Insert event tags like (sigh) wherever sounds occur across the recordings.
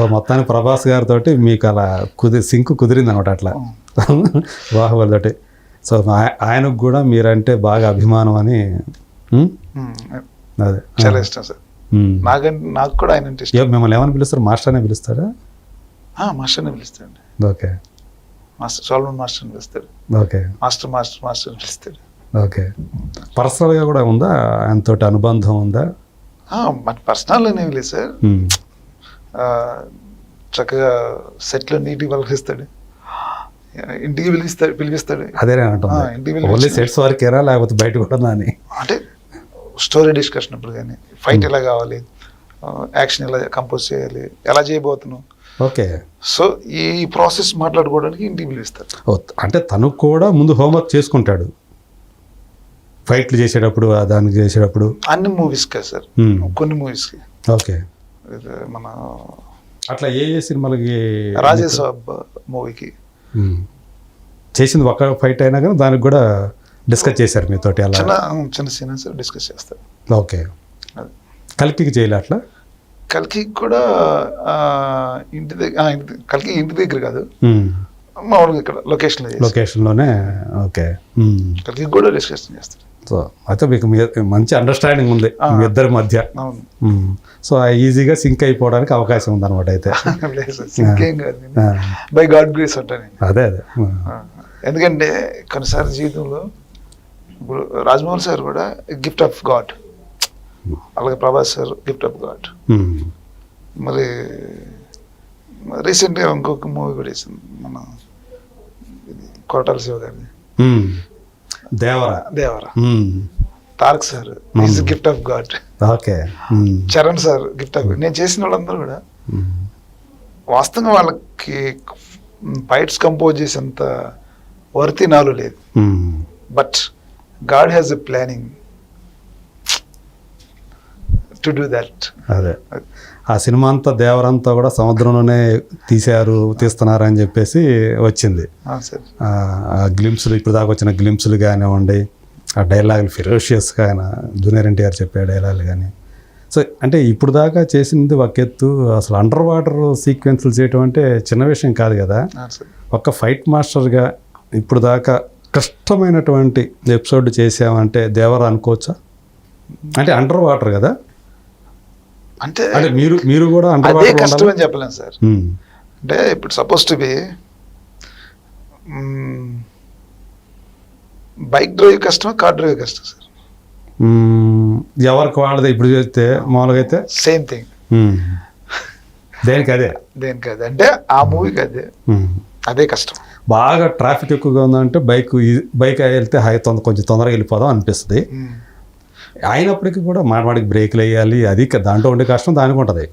మొత్తానికి ప్రభాస్ గారితో మీకు అలా కుది సింక్ కుదిరింది అనమాట అట్లా. బాహుబలి తోటి సో ఆయ- ఆయనకు కూడా మీరంటే బాగా అభిమానం అని అదే. చాలా ఇష్టం సార్. నాకంటే నాకు కూడా ఆయన అంటే ఇష్టం. మిమ్మల్ని ఏమని పిలుస్తారు? మాస్టర్ అనే పిలుస్తారా? ఆ, మాస్టర్ని పిలుస్తాడు. ఓకే. మాస్టర్ సోల్మన్ మాస్టర్ని పిలుస్తాడు. ఓకే. మాస్టర్ మాస్టర్ మాస్టర్ని పిలుస్తాడు. ఓకే. పర్సనల్గా కూడా ఉందా? ఆయనతో అనుబంధం ఉందా? మన పర్సనల్ అనేవి లేదు సార్. చక్కగా సెట్లో నీట్గా పలికిస్తాడు ఇంటికి పిలిపిస్తాడు. పిలిపిస్తాడు అదే ఓన్లీ సెట్స్ వరకేరా లేకపోతే బయట కూడా అని అంటే స్టోరీ డిస్కషన్ అప్పుడు కానీ ఫైట్ ఎలా కావాలి? యాక్షన్ ఎలా కంపోజ్ చేయాలి? ఎలా చేయబోతున్నావు ఓకే. సో ఈ ప్రాసెస్ మాట్లాడుకోవడానికి ఇంటికి పిలిపిస్తారు. ఓ, అంటే తను కూడా ముందు హోంవర్క్ చేసుకుంటాడు. ఫైట్లు చేసేటప్పుడు దానికి చేసేటప్పుడు? అన్ని మూవీస్ కదా సార్. కొన్ని మూవీస్కి. ఓకే. మన అట్లా ఏ ఏ సినిమాలకి రాజేసాబ్ మూవీకి. చేసింది ఒక ఫైట్ అయినా కానీ దానికి కూడా డిస్కస్ చేశారు మీతోటి అలా. చిన్న చిన్న సీన్ సార్ డిస్కస్ చేస్తారు. ఓకే. కలికికి చేయలే అట్లా? కల్కి కూడా ఇంటి దగ్గర ఇంటి కల్కి ఇంటి దగ్గర కాదు. మామూలుగా ఇక్కడ చేస్తారు. లొకేషన్లోనే ఓకే. కల్కి కూడా డిస్కషన్ చేస్తారు. సో అయితే మీకు మంచి అండర్స్టాండింగ్ ఉంది. మీ ఇద్దరి మధ్య. సో ఈజీగా సింక్ అయిపోవడానికి అవకాశం ఉందన్నమాట అయితే. (laughs) సింకేం కాదు ఆ. బై గాడ్ గ్రేస్ నేను అదే అదే. ఎందుకంటే కొన్నిసార్లు జీవితంలో ఇప్పుడు రాజమౌళి సార్ కూడా గిఫ్ట్ ఆఫ్ గాడ్ అలాగే Prabhas sir gift of God. మరి రీసెంట్గా ఇంకొక మూవీ కూడా వేసింది మన కోటాల శివ గారిది. ఉమ్. Devara Devara. Tarak sir is gift of God okay. (laughs) Charan sir gift of నేను చేసిన వాళ్ళందరూ కూడా. వాస్తవంగా వాళ్ళకి ఫైట్స్ కంపోజ్ చేసేంత వర్తి నాలో లేదు. But God has a planning to do that అదే. ఆ సినిమా అంతా దేవరంతా కూడా సముద్రంలోనే తీశారు తీస్తున్నారు అని చెప్పేసి వచ్చింది. గ్లిమ్స్లు ఇప్పుడు దాకా వచ్చిన గ్లిమ్స్లు కానివ్వండి ఆ డైలాగులు ఫిరోషియస్గా ఆయన జూనియర్ ఎన్టీఆర్ చెప్పే డైలాగులు కానీ సో అంటే ఇప్పుడు దాకా చేసింది ఒక ఎత్తు అసలు అండర్ వాటర్ సీక్వెన్స్లు చేయటం అంటే చిన్న విషయం కాదు కదా. ఒక ఫైట్ మాస్టర్గా ఇప్పుడు దాకా కష్టమైనటువంటి ఎపిసోడ్ చేసామంటే దేవర అనుకోవచ్చా? అంటే అండర్ వాటర్ కదా. అంటే మీరు మీరు కూడా అదే కష్టం అని చెప్పలేను సార్. అంటే ఇప్పుడు suppose to be bike drive కష్టమా కార్ డ్రైవ్ కష్టం సార్. ఎవరికి వాళ్ళది ఇప్పుడు చేస్తే మామూలుగా అయితే? Same thing. దేనికి అదే? దేనికి అది? అంటే ఆ మూవీకి అదే. అదే కష్టం. బాగా ట్రాఫిక్ ఎక్కువగా ఉందంటే బైక్ బైక్ వెళ్తే హై తొందర కొంచెం తొందరగా వెళ్ళిపోదాం అనిపిస్తుంది. అయినప్పటికీ కూడా మాటమాడికి బ్రేక్లు వేయాలి అది దాంట్లో ఉండే కష్టం దానికి ఉంటుంది.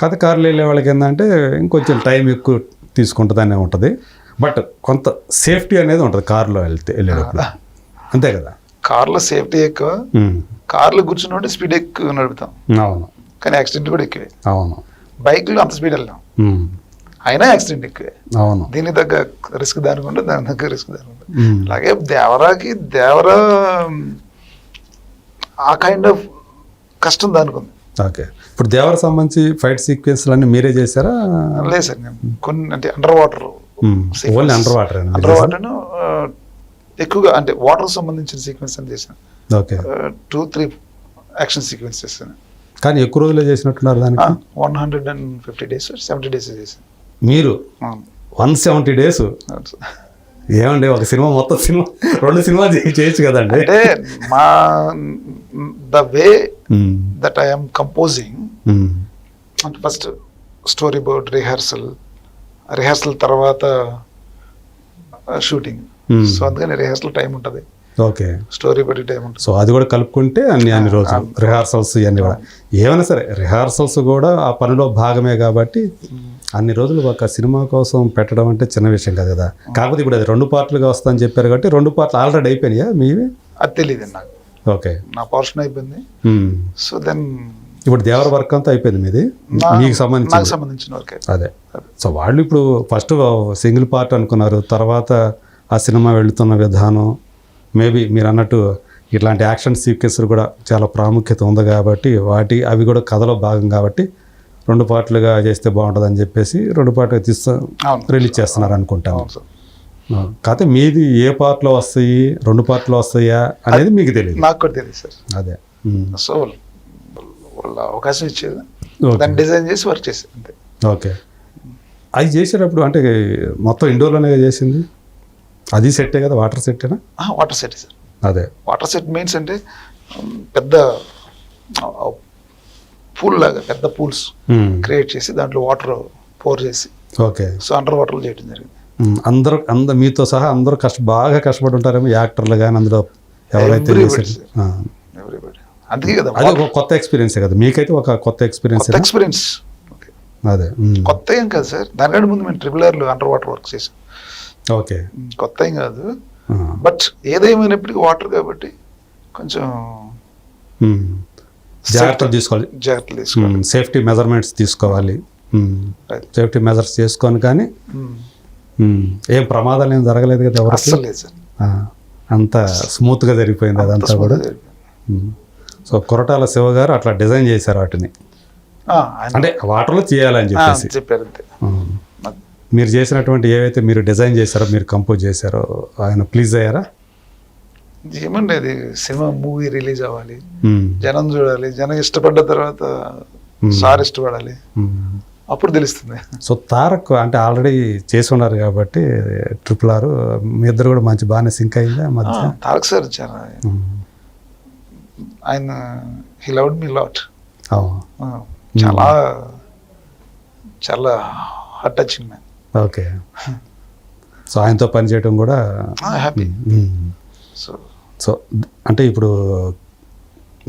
కథ కార్లు వెళ్ళే వాళ్ళకి ఏంటంటే ఇంకొంచెం టైం ఎక్కువ తీసుకుంటుందనే ఉంటుంది. బట్ కొంత సేఫ్టీ అనేది ఉంటుంది కారులో వెళ్తే వెళ్ళేటప్పుడు. అంతే కదా? కార్లో సేఫ్టీ ఎక్కువ. కార్లో కూర్చున్నప్పుడు స్పీడ్ ఎక్కువ నడుపుతాం. అవును. కానీ యాక్సిడెంట్ కూడా ఎక్కువే. అవును. బైక్లో అంత స్పీడ్ వెళ్ళాం. అయినా యాక్సిడెంట్ ఎక్కువే. అవును. దీనికి తగ్గ రిస్క్ దానికి ఉంటుంది దాని తగ్గ రిస్క్ దానికి ఉంటుంది. అలాగే దేవరాకి దేవరా ఆ కైండ్ ఆఫ్ కష్టం దానికి ఉంది ఓకే. ఇప్పుడు దేవర సంబంధించి ఫైట్ సీక్వెన్స్లు అన్నీ మీరే చేశారా? లేదు సార్ నేను కొన్ని అంటే under water only under water under water ఎక్కువగా అంటే వాటర్ సంబంధించిన సీక్వెన్స్ అని చేశాను. Okay. Two three action sequence చేశాను. కానీ ఎక్కువ రోజులే చేసినట్టున్నారు దానికి? One hundred and fifty days seventy days చేశాను. మీరు. One seventy days. ఏమండి ఒక సినిమా మొత్తం సినిమా రెండు సినిమాలు చే- చేయొచ్చు కదండి అంటే మా the way. That I'm composing. అంటే first story board rehearsal rehearsal తర్వాత షూటింగ్ Hmm. సో అందుకని రిహార్సల్ టైం ఉంటుంది ఓకే. స్టోరీ బట్టి టైం ఉంటుంది. సో అది కూడా కలుపుకుంటే అన్ని అన్ని రోజులు రిహార్సల్స్ ఇవన్నీ కూడా. ఏమైనా సరే రిహార్సల్స్ కూడా ఆ పనిలో భాగమే కాబట్టి అన్ని రోజులు ఒక సినిమా కోసం పెట్టడం అంటే చిన్న విషయం కాదు కదా. కాకపోతే ఇప్పుడు అది రెండు పార్ట్లుగా వస్తుందని చెప్పారు కాబట్టి రెండు పార్ట్లు ఆల్రెడీ అయిపోయినాయా మీవి? అది తెలియదు నాకు. ఓకే. నా పోర్షన్ అయిపోయింది. సో దెన్ ఇప్పుడు దేవర వర్క్ అంతా అయిపోయింది మీది? మీకు సంబంధించి సంబంధించిన వరకు అదే. సో వాళ్ళు ఇప్పుడు ఫస్ట్ సింగిల్ పార్ట్ అనుకున్నారు తర్వాత ఆ సినిమా వెళుతున్న విధానం మేబీ మీరు అన్నట్టు ఇట్లాంటి యాక్షన్ సీక్వెన్స్లు కూడా చాలా ప్రాముఖ్యత ఉంది కాబట్టి వాటి అవి కూడా కథలో భాగం కాబట్టి రెండు పార్ట్లుగా చేస్తే బాగుంటుంది అని చెప్పేసి రెండు పార్ట్లుగా తీస్తా రిలీజ్ చేస్తున్నారు సార్. కాకపోతే మీది ఏ పార్ట్లో వస్తాయి రెండు పార్ట్లో వస్తాయా అనేది మీకు తెలియదు నాకు కూడా తెలియదు సార్. అదే. సో వాళ్ళ అవకాశం ఇచ్చేది. దాన్ని డిజైన్ చేసి వర్క్ చేసేది అంతే. ఓకే. అది చేసేటప్పుడు అంటే మొత్తం ఇండోర్లోనే చేసింది? అది సెట్టే కదా? వాటర్ సెట్టేనా? Water set sir. అదే. వాటర్ సెట్ మీన్స్ అంటే పెద్ద పూల్ లాగా పెద్ద పూల్స్. క్రియేట్ చేసి దాంట్లో వాటర్ పోర్ చేసి ఓకే. సో అండర్ వాటర్లో చేయడం జరిగింది. అందరూ అందరు మీతో సహా అందరూ కష్ట బాగా కష్టపడి ఉంటారేమో యాక్టర్లు కానీ అందులో ఎవరైతే అందుకే కదా అది ఒక కొత్త ఎక్స్పీరియన్సే కదా? మీకైతే ఒక కొత్త ఎక్స్పీరియన్స్ ఎక్స్పీరియన్స్ అదే. కొత్త ఏం కాదు సార్. దానికంటే ముందు మేము ట్రిపుల్ ఆర్లు అండర్ వాటర్ వర్క్ చేసాం ఓకే. కొత్త ఏం కాదు. బట్ ఏదేమైనప్పటికీ వాటర్ కాబట్టి కొంచెం ఉమ్. జాగ్రత్తలు తీసుకోవాలి. జాగ్రత్తలు తీసుకోవాలి. సేఫ్టీ మెజర్మెంట్స్ తీసుకోవాలి. సేఫ్టీ మెజర్స్ చేసుకొని కానీ ఏం ప్రమాదాలు ఏం జరగలేదు కదా ఎవరికి? అస్సలు లేదు సార్. అంత స్మూత్గా జరిగిపోయింది అదంతా కూడా. సో కొరటాల శివ గారు అట్లా డిజైన్ చేశారు వాటిని. అంటే వాటర్లో చేయాలని చెప్పేసి. చెప్పారు మీరు చేసినటువంటి ఏవైతే మీరు డిజైన్ చేశారో మీరు కంపోజ్ చేశారో ఆయన ప్లీజ్ అయ్యారా ఏమండి అది సినిమా మూవీ రిలీజ్ అవ్వాలి ఉమ్. జనం చూడాలి జనం ఇష్టపడ్డ తర్వాత సార్ ఇష్టపడాలి ఉమ్. అప్పుడు తెలుస్తుంది సో తారక్ అంటే ఆల్రెడీ చేసి ఉన్నారు కాబట్టి ట్రిపుల్ ఆర్ మీ ఇద్దరు కూడా మంచి బాగానే సింక్ అయిందా మధ్య తారక్ సార్ చాలా. ఆయన హీ లవ్డ్ మీ లాట్. చాలా చాలా heart touching man okay. So ఆయనతో పనిచేయడం కూడా హ్యాపీ. సో సో అంటే ఇప్పుడు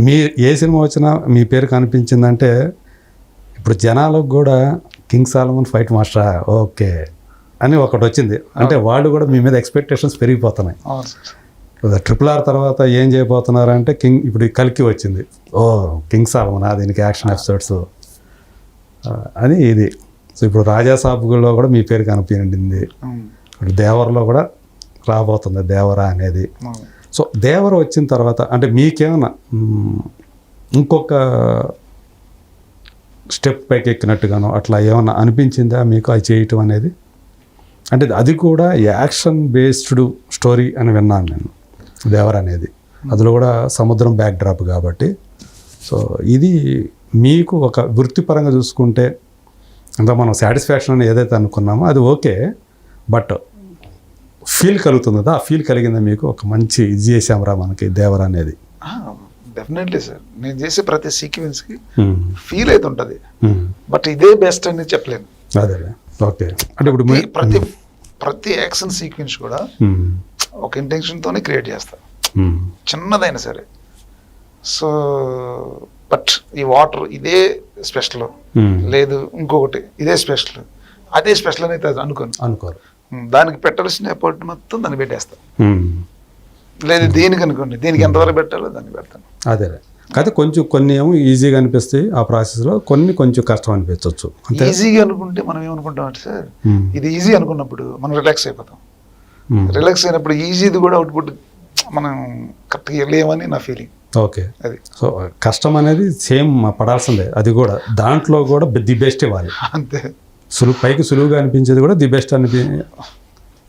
మీ ఏ సినిమా వచ్చినా మీ పేరు కనిపించిందంటే ఇప్పుడు జనాలకు కూడా కింగ్ సాలమన్ ఫైట్ మాస్టరా? ఓకే. అని ఒకటి వచ్చింది. అంటే వాళ్ళు కూడా మీ మీద ఎక్స్పెక్టేషన్స్ పెరిగిపోతున్నాయి. ట్రిపుల్ ఆర్ తర్వాత ఏం చేయబోతున్నారంటే కింగ్ ఇప్పుడు కల్కి వచ్చింది. ఓ కింగ్ సాలమనా దీనికి యాక్షన్ ఎపిసోడ్స్? అని ఇది. సో ఇప్పుడు రాజా సాబులో కూడా మీ పేరు కనిపించింది. ఇప్పుడు దేవరలో కూడా రాబోతుంది దేవరా అనేది. సో దేవర వచ్చిన తర్వాత అంటే మీకేమన్నా మ్, ఇంకొక స్టెప్ పైకి ఎక్కినట్టుగానో అట్లా ఏమన్నా అనిపించిందా మీకు అది చేయటం అనేది? అంటే అది కూడా యాక్షన్ బేస్డ్ స్టోరీ అని విన్నాను నేను దేవర అనేది. అందులో కూడా సముద్రం బ్యాక్ డ్రాప్ కాబట్టి. సో ఇది మీకు ఒక వృత్తిపరంగా చూసుకుంటే ఇంకా మనం సాటిస్ఫాక్షన్ అని ఏదైతే అనుకున్నామో అది ఓకే బట్ ఫీల్ కలుగుతుంది? కదా ఆ ఫీల్ కలిగిందా మీకు? ఒక మంచి ఇది చేసాంరా మనకి దేవర అనేది. డెఫినెట్లీ సార్ నేను చేసే ప్రతి సీక్వెన్స్కి. ఫీల్ అయితే ఉంటుంది. బట్ ఇదే బెస్ట్ అని చెప్పలేను. అదే ఓకే. అంటే ఇప్పుడు ప్రతి ప్రతి యాక్షన్ సీక్వెన్స్ కూడా. ఒక ఇంటెన్షన్తోనే క్రియేట్ చేస్తా. చిన్నదైనా సరే. సో బట్ ఈ వాటర్ ఇదే స్పెషల్ మ్మ్. లేదు ఇంకొకటి ఇదే స్పెషల్ అదే స్పెషల్ అని అయితే అనుకోను. అనుకోరు. దానికి పెట్టాల్సిన ఎఫర్ట్ మొత్తం దాన్ని పెట్టేస్తా. మ్మ్. లేదు దీనికి అనుకోండి దీనికి ఎంతవరకు పెట్టాలో దాన్ని పెడతాను. అదే అయితే కొంచెం కొన్ని ఏమో ఈజీగా అనిపిస్తాయి ఆ ప్రాసెస్లో కొన్ని కొంచెం కష్టం అనిపించవచ్చు అంతే. ఈజీగా అనుకుంటే మనం ఏమనుకుంటాం అంటే సార్. ఇది ఈజీ అనుకున్నప్పుడు మనం రిలాక్స్ అయిపోతాం. రిలాక్స్ అయినప్పుడు ఈజీది కూడా అవుట్పుట్ మనం కరెక్ట్గా వెళ్ళేమని నా ఫీలింగ్ ఓకే. అది. సో కష్టం అనేది సేమ్ పడాల్సిందే. అది కూడా. దాంట్లో కూడా ది బెస్ట్ ఇవ్వాలి. అంతే. సులువు పైకి సులువుగా అనిపించేది కూడా ది బెస్ట్ అనిపి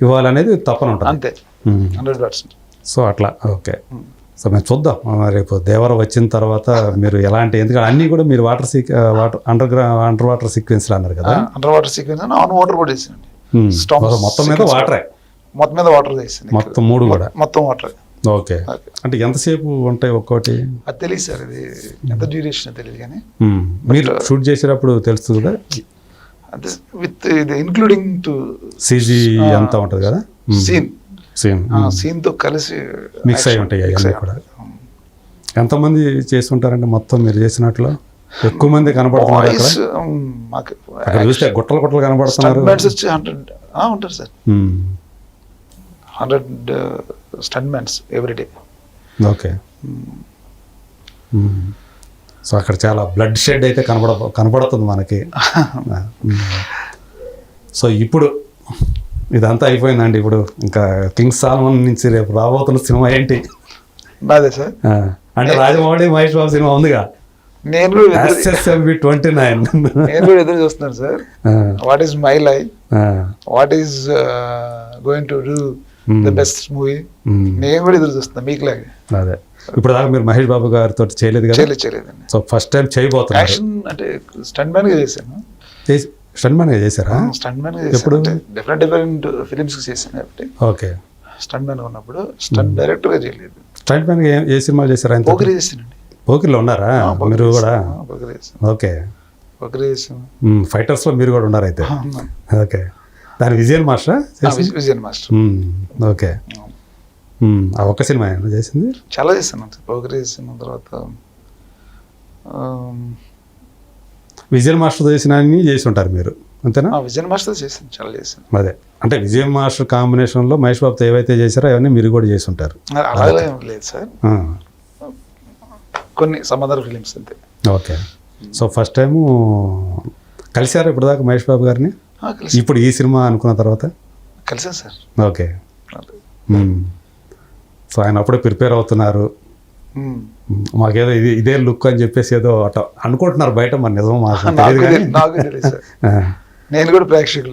ఇవ్వాలనేది తప్పన ఉంటుంది. అంతే. Hundred percent. సో అట్లా. ఓకే. సో మేము చూద్దాం. రేపు దేవర వచ్చిన తర్వాత మీరు ఎలాంటి ఎందుకంటే అన్నీ కూడా మీరు వాటర్ సీక్ వాటర్ అండర్ గ్రౌ అండర్ వాటర్ సీక్వెన్స్లు అన్నారు కదా. Under water sequence on water కూడా చేసానండి మొత్తం మీద వాటరే. మొత్తం మీద వాటర్ చేసాను మొత్తం మూడు కూడా. మొత్తం వాటర్. ఓకే. అంటే ఎంతసేపు ఉంటాయి ఒక్కోటి? అది తెలియదు సార్ ఇది ఎంత డ్యూరేషన్ తెలియదు కానీ. మీరు షూట్ చేసేటప్పుడు తెలుస్తుంది కదా? అంటే విత్ ఇది ఇంక్లూడింగ్ టు సీజీ అంతా ఉంటుంది కదా? సీన్ సీన్తో కలిసి మిక్స్ అయి ఉంటాయి అవన్నీ కూడా. ఎంతమంది చేసి ఉంటారంటే మొత్తం మీరు చేసినట్లు? ఎక్కువ మంది అక్కడ? చూస్తే గుట్టలు గుట్టలు హండ్రెడ్ ఉంటారు sir. Hundred stuntmen everyday okay. So అక్కడ చాలా బ్లడ్ షెడ్ అయితే కనపడ కనపడుతుంది మనకి. (laughs) సో ఇప్పుడు ఇదంతా అయిపోయిందండి ఇప్పుడు. ఇంకా కింగ్ సాల్మన్ నుంచి రేపు రాబోతున్న సినిమా ఏంటి? నాదే సార్. అంటే రాజమౌళి మహేష్ బాబు సినిమా ఉందిగా? నేను ట్వంటీ నైన్ నేను కూడా ఎదురు చూస్తున్నాను sir. What is my life what is going to do the best movie నేను కూడా ఎదురు చూస్తున్నాను మీకు లాగే అదే. ఇప్పుడు దాకా మీరు మహేష్ బాబు గారితో చేయలేదు కదా? చేయలేదు చేయలేదండి. సో ఫస్ట్ టైం చేయబోతున్నారు. యాక్షన్ అంటే స్టంట్ మ్యాన్గా చేశాను. చేసి స్టంట్ మ్యాన్గా చేశారా? స్టంట్ మ్యాన్గా ఎప్పుడు? డిఫరెంట్ డిఫరెంట్ ఫిలిమ్స్ చేశాను కాబట్టి. ఓకే. స్టంట్ మ్యాన్ ఉన్నప్పుడు స్టంట్ డైరెక్టర్గా చేయలేదు. స్టంట్ మ్యాన్గా ఏ- ఏ సినిమాలు చేశారా ఆయన పోకరి చేశానండి. పోకిర్లో ఉన్నారా? మీరు కూడా? పోకరి ఓకే. పోకరి చేశాను. ఫైటర్స్లో మీరు కూడా ఉన్నారు అయితే ఆ, ఉన్నాను. ఓకే. దాని విజయన్ మాస్టరా? విజయన్ మాస్టర్. ఓకే. ఆ ఒక్క సినిమా చేసింది? చాలా చేశాను. పోకరి చేసిన తర్వాత విజయన్ మాస్టర్ చేసిన చేసి ఉంటారు మీరు. అంతేనా? విజయన్ మాస్టర్ చేశాను. చాలా చేశాను. అదే. అంటే విజయ్ మాస్టర్ కాంబినేషన్లో మహేష్ బాబుతో ఏవైతే చేశారో అవన్నీ మీరు కూడా చేసి ఉంటారు. అలాగే లేదు సార్. కొన్ని సమాధాన ఫిలిమ్స్ అంతే. ఓకే. సో ఫస్ట్ టైము కలిశారు ఇప్పుడు దాకా మహేష్ బాబు గారిని? కలిసి. ఇప్పుడు ఈ సినిమా అనుకున్న తర్వాత? కలిసాను సార్. ఓకే. సో ఆయన అప్పుడే ప్రిపేర్ అవుతున్నారు. మాకేదో ఇది ఇదే లుక్ అని చెప్పేసి ఏదో అట అనుకుంటున్నారు బయట మరి నిజం మాకు (laughs) నాకు (laughs) నేను కూడా ప్రేక్షకులు.